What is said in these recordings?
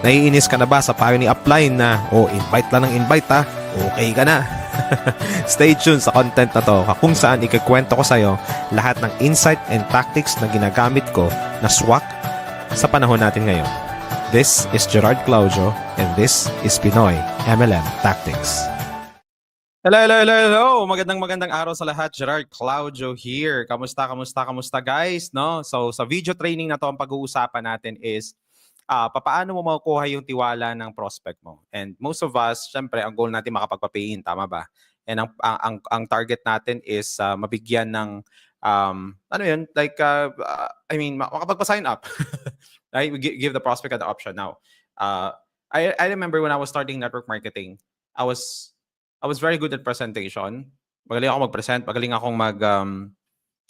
Naiinis ka na ba sa payo ni upline na, oh, invite lang ng invite ha, okay ka na. Stay tuned sa content na to kung saan ikikwento ko sa'yo lahat ng insight and tactics na ginagamit ko na swak sa panahon natin ngayon. This is Gerard Claudio and this is Pinoy MLM Tactics. Hello, hello, hello, hello. Magandang magandang araw sa lahat. Gerard Claudio here. Kamusta, kamusta, kamusta guys? No? So sa video training na to ang pag-uusapan natin is ah papaano mo makukuha yung tiwala ng prospect mo. And most of us, syempre, ang goal natin makapagpa-pay-in, tama ba? And ang ang ang, target natin is ah, mabigyan ng um ano yun, like ah, ah, I mean, ma- makapagpa-sign up. right? We gi- give the prospect the option now. Uh, I I remember when I was starting network marketing, I was I was very good at presentation. Magaling ako mag-present, magaling akong mag um,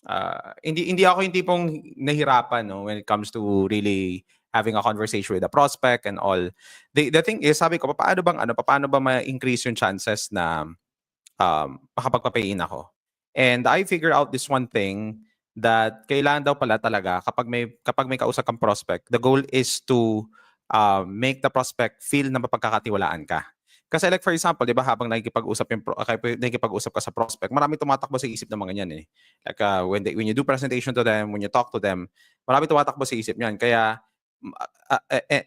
ah, hindi hindi ako yung tipong nahirapan no when it comes to really having a conversation with a prospect and all. The the thing is, sabi ko, paano bang ano, paano ba ma-increase yung chances na um, makapagpa-pay-in ako? And I figure out this one thing that kailangan daw pala talaga kapag may kapag may kausap kang prospect, the goal is to uh, make the prospect feel na mapagkakatiwalaan ka. Kasi like for example, 'di ba habang nakikipag-usap yung nakikipag-usap ka sa prospect, marami tumatakbo sa isip ng mga 'yan eh. Like uh, when they, when you do presentation to them, when you talk to them, marami tumatakbo sa isip niyan. Kaya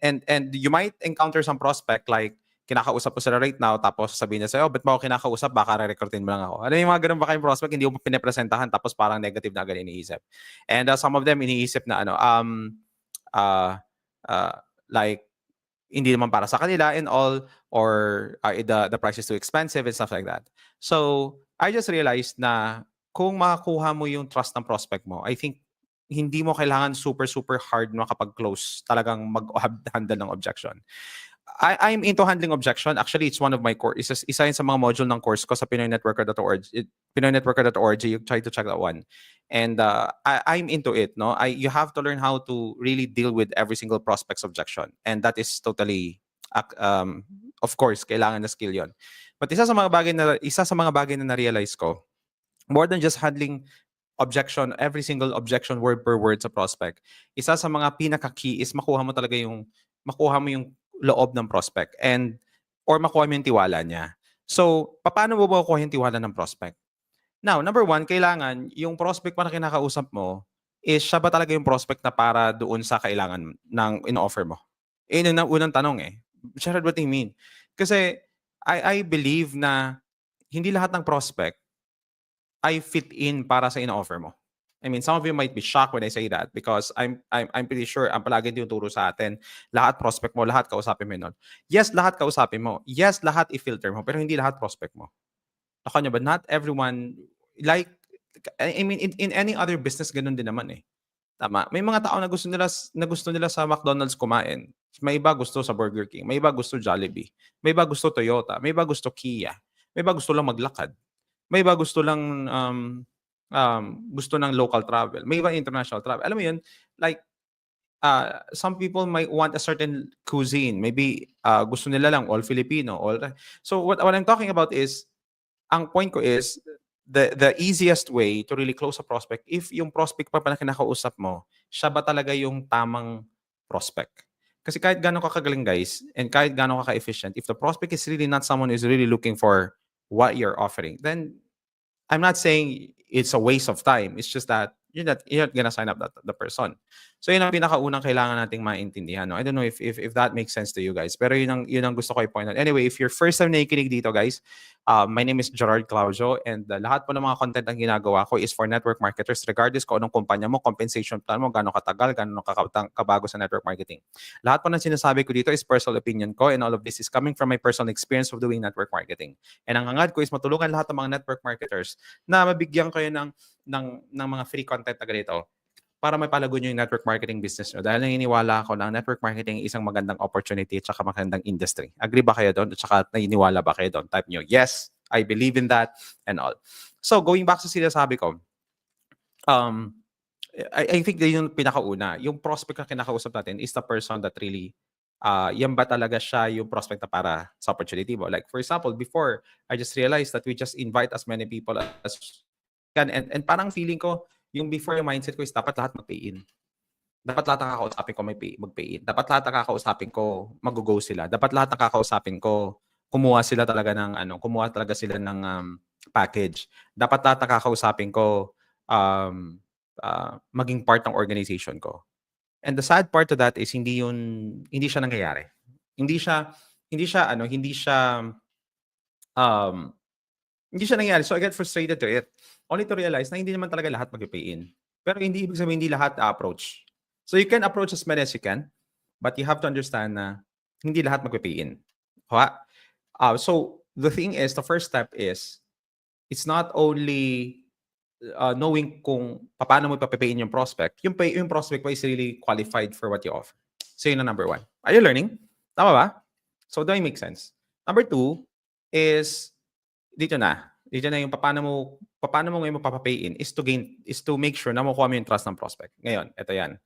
and and you might encounter some prospect like kinakausap ko sila right now tapos sabihin niya sa'yo, oh, ba't mo ako kinakausap? Baka re-recruitin mo lang ako. Ano yung mga ganun ba kayong prospect? Hindi mo pinapresentahan tapos parang negative na agad iniisip. And uh, some of them iniisip na ano, um, uh, uh, like, hindi naman para sa kanila and all or uh, the the price is too expensive and stuff like that. So, I just realized na kung makakuha mo yung trust ng prospect mo, I think hindi mo kailangan super super hard makapag-close talagang mag-handle ng objection. I, I'm into handling objection. Actually, it's one of my core. Isa, isa yun sa mga module ng course ko sa PinoyNetworker.org. It- PinoyNetworker.org. You try to check that one. And uh, I, I'm into it. No, I you have to learn how to really deal with every single prospect's objection, and that is totally, um, of course, kailangan na skill yon. But isa sa mga bagay na isa sa mga bagay na na-realize ko, more than just handling objection, every single objection word per word sa prospect, isa sa mga pinaka-key is makuha mo talaga yung makuha mo yung loob ng prospect and or makuha mo yung tiwala niya. So, paano mo makukuha yung tiwala ng prospect? Now, number one, kailangan yung prospect pa na kinakausap mo is siya ba talaga yung prospect na para doon sa kailangan ng in-offer mo? Yun ang unang tanong eh. Sherrod, what do you mean? Kasi I, I believe na hindi lahat ng prospect ay fit in para sa in-offer mo. I mean, some of you might be shocked when I say that because I'm I'm I'm pretty sure ang palagi tinuturo sa atin, lahat prospect mo, lahat kausapin mo nun. Yes, lahat kausapin mo. Yes, lahat i-filter mo, pero hindi lahat prospect mo. Ako nyo ba? Not everyone, like, I I mean, in, in any other business, ganun din naman eh. Tama. May mga tao na gusto nila na gusto nila sa McDonald's kumain. May iba gusto sa Burger King, may iba gusto Jollibee, may iba gusto Toyota, may iba gusto Kia, may iba gusto lang maglakad. May iba gusto lang um, um, gusto ng local travel. May iba international travel. Alam mo yun, like, uh, some people might want a certain cuisine. Maybe uh, gusto nila lang all Filipino. All, so what, what I'm talking about is, ang point ko is, the the easiest way to really close a prospect, if yung prospect pa pala kinakausap mo, siya ba talaga yung tamang prospect? Kasi kahit gano'n ka kagaling guys, and kahit gano'n ka ka-efficient, if the prospect is really not someone who's really looking for what you're offering, then I'm not saying it's a waste of time. It's just that you're not you're not gonna sign up that the person. So yun ang pinakaunang kailangan nating maintindihan. No? I don't know if, if if that makes sense to you guys. Pero yun ang yun ang gusto ko i-point out. Anyway, if you're first time nakikinig dito guys, uh, my name is Gerard Claudio and uh, lahat po ng mga content ang ginagawa ko is for network marketers regardless kung anong kumpanya mo, compensation plan mo, gaano katagal, gaano kabago sa network marketing. Lahat po ng sinasabi ko dito is personal opinion ko and all of this is coming from my personal experience of doing network marketing. And ang hangad ko is matulungan lahat ng mga network marketers na mabigyan kayo ng ng ng mga free content na ganito para mapalago nyo yung network marketing business nyo. Dahil naniniwala ako na network marketing isang magandang opportunity at saka magandang industry. Agree ba kayo doon? At saka naniniwala ba kayo doon? Type nyo, yes, I believe in that and all. So, going back sa sinasabi ko, um, I, I think na yung pinakauna, yung prospect na kinakausap natin is the person that really, uh, yan ba talaga siya yung prospect na para sa opportunity mo? Like, for example, before, I just realized that we just invite as many people as can. And, and parang feeling ko, yung before yung mindset ko is dapat lahat mag-pay in. Dapat lahat ng kakausapin ko may pay, mag-pay in. Dapat lahat ng kakausapin ko mag-go sila. Dapat lahat ng kakausapin ko kumuha sila talaga ng ano, kumuha talaga sila ng um, package. Dapat lahat ng kakausapin ko um, uh, maging part ng organization ko. And the sad part to that is hindi yun hindi siya nangyayari. Hindi siya hindi siya ano, hindi siya um hindi siya nangyayari. So I get frustrated to it. Only to realize na hindi naman talaga lahat mag-pay in. Pero hindi ibig sabihin hindi lahat approach. So you can approach as many as you can, but you have to understand na hindi lahat mag-pay in. Uh, so the thing is, the first step is it's not only uh, knowing kung paano mo ipapapayin yung prospect. Yung, pay, yung prospect mo is really qualified for what you offer. So yun ang number one. Are you learning? Tama ba? So I make sense? Number two is dito na. Dito na yung paano mo paano mo ngayon mapapapay in is to gain is to make sure na makuha mo yung trust ng prospect. Ngayon, ito yan.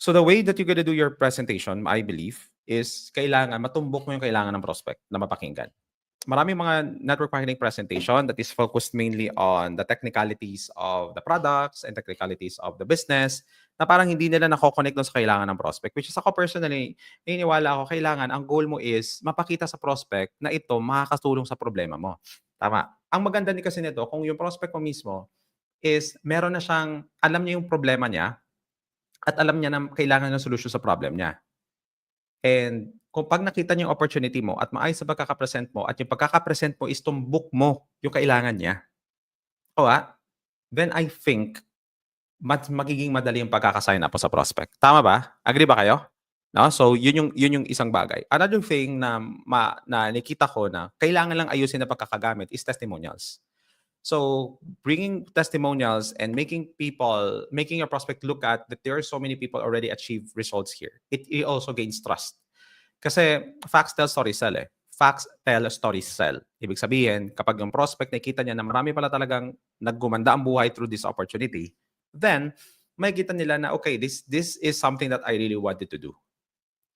So the way that you're gonna do your presentation, I believe, is kailangan matumbok mo yung kailangan ng prospect na mapakinggan. Maraming mga network marketing presentation that is focused mainly on the technicalities of the products and technicalities of the business na parang hindi nila nako-connect dun sa kailangan ng prospect. Which is ako personally, naniniwala ako, kailangan, ang goal mo is mapakita sa prospect na ito makakatulong sa problema mo. Tama. Ang maganda ni kasi nito, kung yung prospect mo mismo is meron na siyang, alam niya yung problema niya at alam niya na kailangan ng solusyon sa problem niya. And kung pag nakita niyo yung opportunity mo at maayos sa pagkakapresent mo at yung pagkakapresent mo is tumbok mo yung kailangan niya, o ah, then I think mas magiging madali yung pagkakasign up sa prospect. Tama ba? Agree ba kayo? No? So, yun yung, yun yung isang bagay. Another thing na, ma, na nakita ko na kailangan lang ayusin na pagkakagamit is testimonials. So, bringing testimonials and making people, making your prospect look at that there are so many people already achieve results here. It, it also gains trust. Kasi facts tell stories sell eh. Facts tell stories sell. Ibig sabihin, kapag yung prospect nakita niya na marami pala talagang naggumanda ang buhay through this opportunity, then may kita nila na okay, this this is something that I really wanted to do.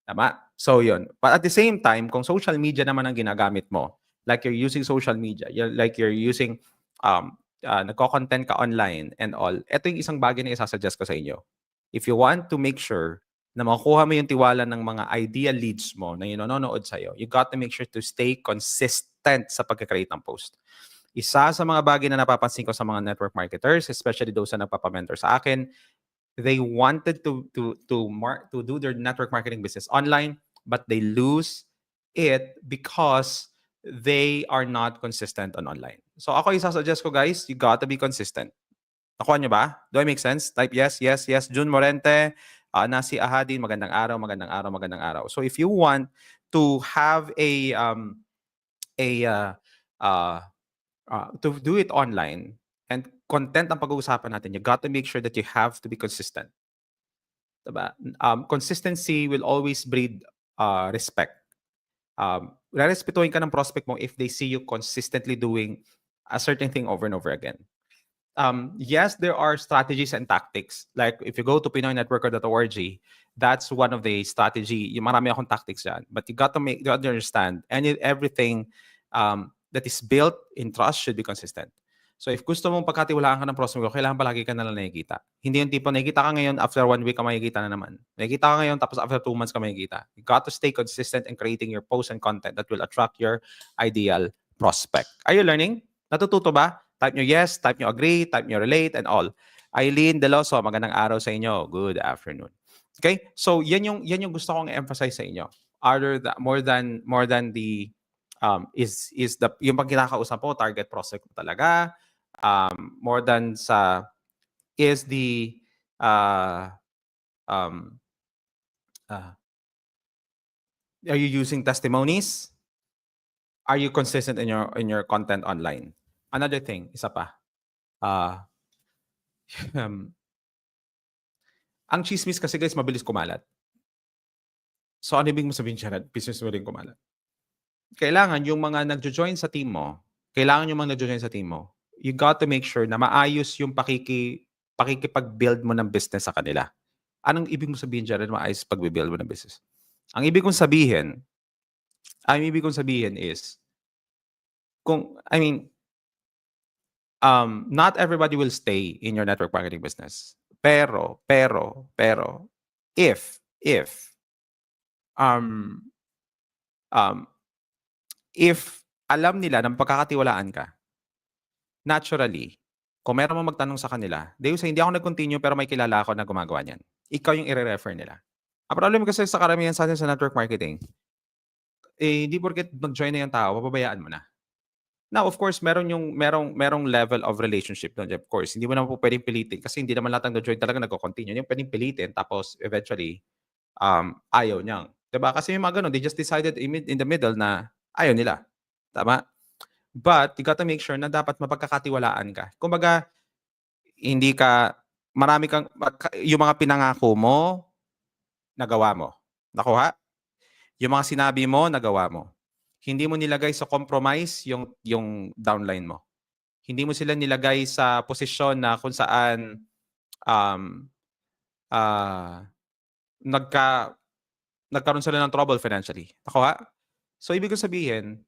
Tama? So yun. But at the same time, kung social media naman ang ginagamit mo, like you're using social media, you're, like you're using, um, uh, nagko-content ka online and all, ito yung isang bagay na isasuggest ko sa inyo. If you want to make sure na makuha mo yung tiwala ng mga ideal leads mo na yun nanonood sa'yo, you got to make sure to stay consistent sa pagkakreate ng post. Isa sa mga bagay na napapansin ko sa mga network marketers, especially those na nagpapamentor sa akin, they wanted to to to mark to do their network marketing business online, but they lose it because they are not consistent on online. So ako isa-suggest ko guys, you got to be consistent. Nakuha nyo ba? Do I make sense? Type yes, yes, yes. June Morente, uh, Nasi Ahadin, magandang araw, magandang araw, magandang araw. So if you want to have a um a uh, uh, uh, to do it online and content ang pag-uusapan natin, you got to make sure that you have to be consistent. Diba? Um, consistency will always breed uh, respect. Um, rerespetuhin ka ng prospect mo if they see you consistently doing a certain thing over and over again. Um, yes, there are strategies and tactics. Like if you go to pinoynetworker.org, that's one of the strategy. Yung marami akong tactics yan. But you got to make, you got to understand, any, everything um, that is built in trust should be consistent. So if gusto mong pagkatiwalaan ka ng prospect mo, kailangan palagi ka na lang nakikita. Hindi yung tipo, nakikita ka ngayon, after one week ka makikita na naman. Nakikita ka ngayon, tapos after two months ka makikita. You got to stay consistent in creating your posts and content that will attract your ideal prospect. Are you learning? Natututo ba? Type nyo yes, type nyo agree, type nyo relate, and all. Eileen Deloso, magandang araw sa inyo. Good afternoon. Okay? So yan yung yan yung gusto kong emphasize sa inyo. Other than, more than more than the um, is is the yung pag kinakausap po target prospect mo talaga um, more than sa is the uh, um, uh, are you using testimonies are you consistent in your in your content online another thing isa pa uh, um, Ang chismis kasi guys, mabilis kumalat. So ano ibig mo sabihin na business mo rin kumalat? Kailangan yung mga nagjo-join sa team mo, kailangan yung mga nagjo-join sa team mo, you got to make sure na maayos yung pakiki, pakikipag-build mo ng business sa kanila. Anong ibig mo sabihin dyan na maayos pag-build mo ng business? Ang ibig kong sabihin, ang ibig kong sabihin is, kung, I mean, um, not everybody will stay in your network marketing business. Pero, pero, pero, if, if, um, um, if alam nila na pagkakatiwalaan ka, naturally, kung meron mo magtanong sa kanila, they will say, hindi ako nag-continue pero may kilala ako na gumagawa niyan. Ikaw yung i-refer nila. Ang problem kasi sa karamihan sa atin sa network marketing, eh, hindi porket mag-join na yung tao, papabayaan mo na. Now, of course, meron yung merong merong level of relationship doon. Of course, hindi mo naman po pwedeng pilitin kasi hindi naman lahat ng join talaga nagko-continue. Yung pwedeng pilitin tapos eventually um ayaw niyang. 'Di ba? Kasi yung mga ganun, they just decided in the middle na ayaw nila. Tama? But you gotta make sure na dapat mapagkakatiwalaan ka. Kumbaga, hindi ka marami kang yung mga pinangako mo nagawa mo. Nakuha? Yung mga sinabi mo, nagawa mo hindi mo nilagay sa compromise yung yung downline mo. Hindi mo sila nilagay sa posisyon na kung saan um ah nagka nagkaroon sila ng trouble financially. Nakuha? So ibig sabihin,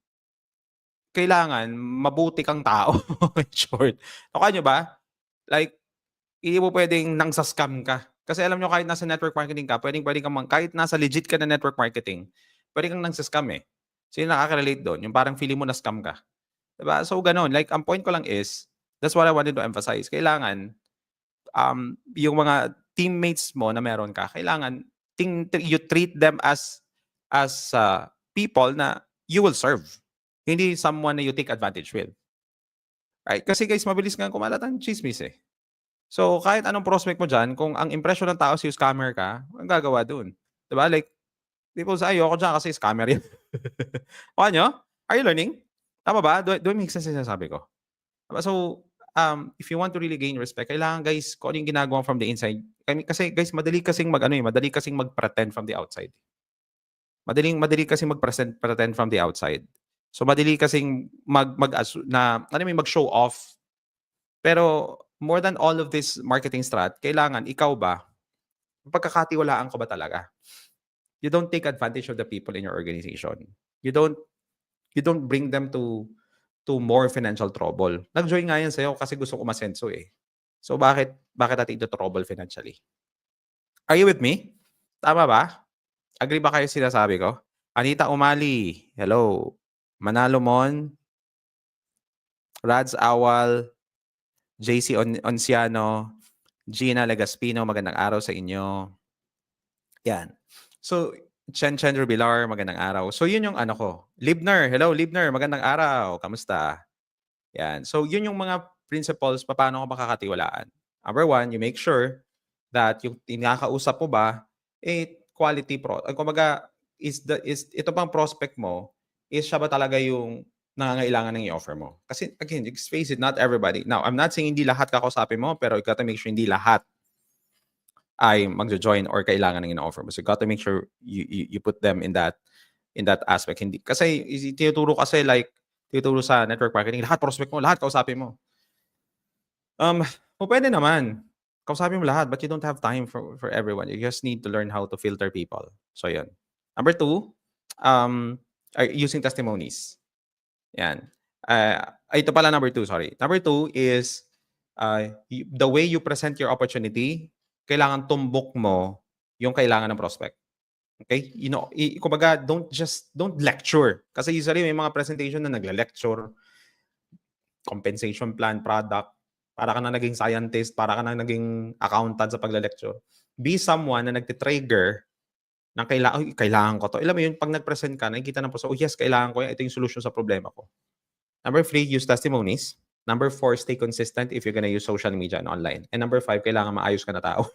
kailangan mabuti kang tao. in short. Nakuha nyo ba? Like, hindi mo pwedeng nang scam ka. Kasi alam nyo, kahit nasa network marketing ka, pwedeng, pwedeng kang, kahit nasa legit ka na network marketing, pwede kang nang scam eh. Sino nakaka-relate doon? Yung parang feeling mo na scam ka. Diba? So, ganun. Like, ang point ko lang is, that's what I wanted to emphasize. Kailangan, um, yung mga teammates mo na meron ka, kailangan, ting, you treat them as, as uh, people na you will serve. Hindi someone na you take advantage with. Right? Kasi guys, mabilis nga kumalat ang chismis eh. So, kahit anong prospect mo dyan, kung ang impression ng tao si scammer ka, ang gagawa dun? Diba? Like, people say, ayoko dyan kasi scammer yan. o nyo? Are you learning? Tama ba? Do, do make sense yung sinasabi ko? Diba? So, um, if you want to really gain respect, kailangan guys, kung ano yung ginagawa from the inside. Kasi guys, madali kasing mag, ano eh, madali kasing mag-pretend from the outside. Madaling, madali kasing mag-present, pretend from the outside. So, madali kasing mag, mag na, ano may mag-show off. Pero, more than all of this marketing strat, kailangan, ikaw ba, pagkakatiwalaan ko ba talaga? You don't take advantage of the people in your organization. You don't you don't bring them to to more financial trouble. Nag-join nga yan sa'yo kasi gusto ko masenso eh. So bakit bakit natin ito trouble financially? Are you with me? Tama ba? Agree ba kayo sinasabi ko? Anita Umali, hello. Manalo Mon, Rads Awal, JC On- Onciano, Gina Legaspino, magandang araw sa inyo. Yan. So, Chen Chen Rubilar, magandang araw. So, yun yung ano ko. Libner, hello Libner, magandang araw. Kamusta? Yan. So, yun yung mga principles paano ko makakatiwalaan. Number one, you make sure that yung tinakausap mo ba, eh, quality pro. Kumbaga, is, the, is, ito pang prospect mo, is siya ba talaga yung nangangailangan ng i-offer mo. Kasi again, let's face it, not everybody. Now, I'm not saying hindi lahat kakausapin mo, pero you gotta make sure hindi lahat ay magjo-join or kailangan ng in-offer mo. So you gotta make sure you, you, you put them in that in that aspect. Hindi kasi tinuturo kasi like tinuturo sa network marketing, lahat prospect mo, lahat kausapin mo. Um, o pwede naman. Kausapin mo lahat, but you don't have time for for everyone. You just need to learn how to filter people. So yun. Number two, um, are using testimonies. Yan. Uh, ito pala number two, sorry. Number two is uh, the way you present your opportunity, kailangan tumbok mo yung kailangan ng prospect. Okay? You know, i- kumbaga, don't just, don't lecture. Kasi usually may mga presentation na nagle-lecture, compensation plan, product, para ka na naging scientist, para ka na naging accountant sa pagle-lecture. Be someone na nagtitrigger ng kailangan, "Uy, kailangan ko to. Alam mo yun, pag nag-present ka, nakikita ng puso, oh yes, kailangan ko yan. Ito yung solution sa problema ko. Number three, use testimonies. Number four, stay consistent if you're gonna use social media and online. And number five, kailangan maayos ka na tao.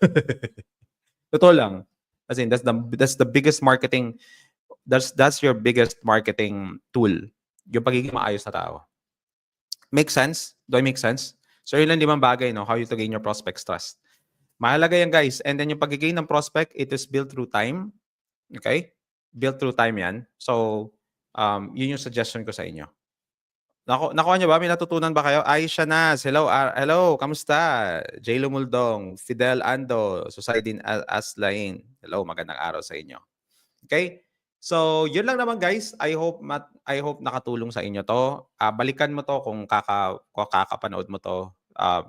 Totoo lang. As in, that's the, that's the biggest marketing, that's, that's your biggest marketing tool. Yung pagiging maayos na tao. Make sense? Do I make sense? So yun lang limang bagay, no? How you to gain your prospects trust. Mahalaga yan guys. And then yung pag-gain ng prospect, it is built through time. Okay? Built through time yan. So, um, yun yung suggestion ko sa inyo. Nako, nakuha niyo ba? May natutunan ba kayo? Aisha Nas, hello, ah, hello, kamusta? J. Lumuldong, Fidel Ando, A- Aslain. Hello, magandang araw sa inyo. Okay? So, yun lang naman guys. I hope mat I hope nakatulong sa inyo to. Ah, balikan mo to kung kaka kung kakapanood mo to. Ah,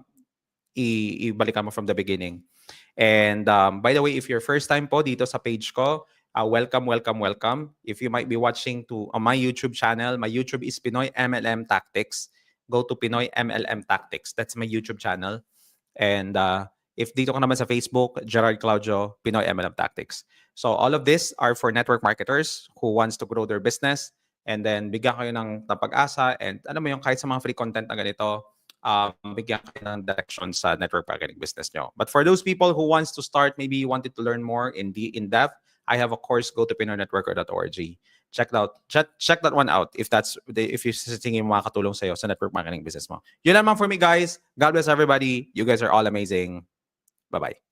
i- ibalikan mo from the beginning. And um, by the way, if you're first time po dito sa page ko, uh, welcome, welcome, welcome. If you might be watching to on my YouTube channel, my YouTube is Pinoy MLM Tactics. Go to Pinoy MLM Tactics. That's my YouTube channel. And uh, if dito ka naman sa Facebook, Gerard Claudio, Pinoy MLM Tactics. So all of this are for network marketers who wants to grow their business and then bigyan kayo ng, ng pag-asa and ano mo yung kahit sa mga free content na ganito, um, bigyan kayo ng direction sa network marketing business nyo. But for those people who wants to start, maybe you wanted to learn more in the in depth, I have a course. Go to pinoynetworker.org. Check out. Check, check that one out if that's if you're tingin makakatulong sa'yo sa network marketing business mo. Yun naman for me, guys. God bless everybody. You guys are all amazing. Bye-bye.